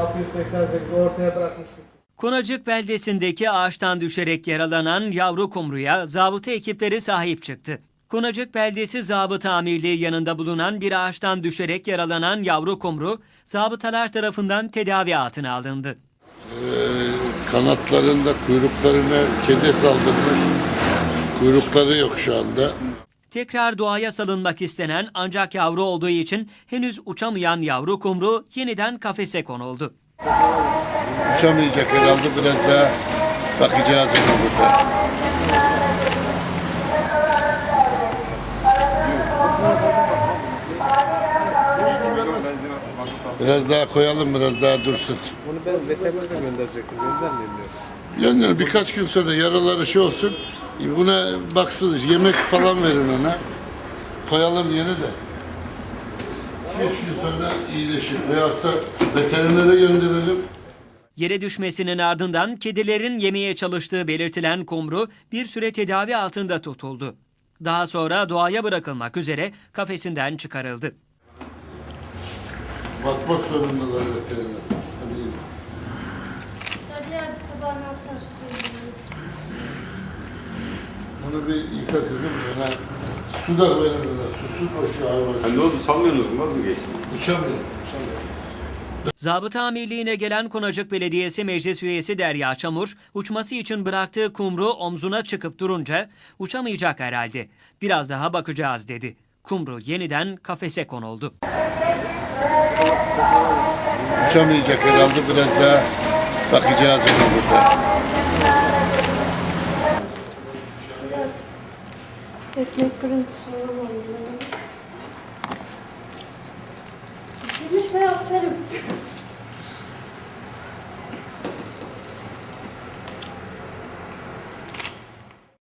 688 ortaya bırakmıştık. Konacık beldesindeki ağaçtan düşerek yaralanan yavru kumruya zabıta ekipleri sahip çıktı. Konacık beldesi zabıta amirliği yanında bulunan bir ağaçtan düşerek yaralanan yavru kumru zabıtalar tarafından tedavi altına alındı. Kanatlarında kuyruklarına kedi saldırmış. Kuyrukları yok şu anda. Tekrar doğaya salınmak istenen ancak yavru olduğu için henüz uçamayan yavru kumru yeniden kafese konuldu. Uçamayacak herhalde biraz daha bakacağız ona burada. Biraz daha koyalım, biraz daha dursun. Bunu ben veterinere gönderecektim. Göndermeyeyim Yani birkaç gün sonra yaraları şey olsun. Buna baksınız, yemek falan verin ona. Koyalım yeni de. 2-3 gün sonra iyileşir. Veyahut da veterinere gönderelim. Yere düşmesinin ardından kedilerin yemeye çalıştığı belirtilen kumru bir süre tedavi altında tutuldu. Daha sonra doğaya bırakılmak üzere kafesinden çıkarıldı. Bakmak zorundalar veteriner. Hadi. Hadi abi tabağını alsana Bunu bir yıka kızım. Ona su da verin ona. Susuz boşu hayvan. Ha, ne oldu salmıyorsunuz vaz mı geçtiniz? Uçamıyor. Uçamıyor. Zabıta amirliğine gelen Konacık Belediyesi Meclis Üyesi Derya Çamur, uçması için bıraktığı kumru omzuna çıkıp durunca uçamayacak herhalde. Biraz daha bakacağız dedi. Kumru yeniden kafese konuldu. Uçamayacak herhalde biraz daha bakacağız burada. Ekmek kırıntısı olamadı. Gitmiş be aferin.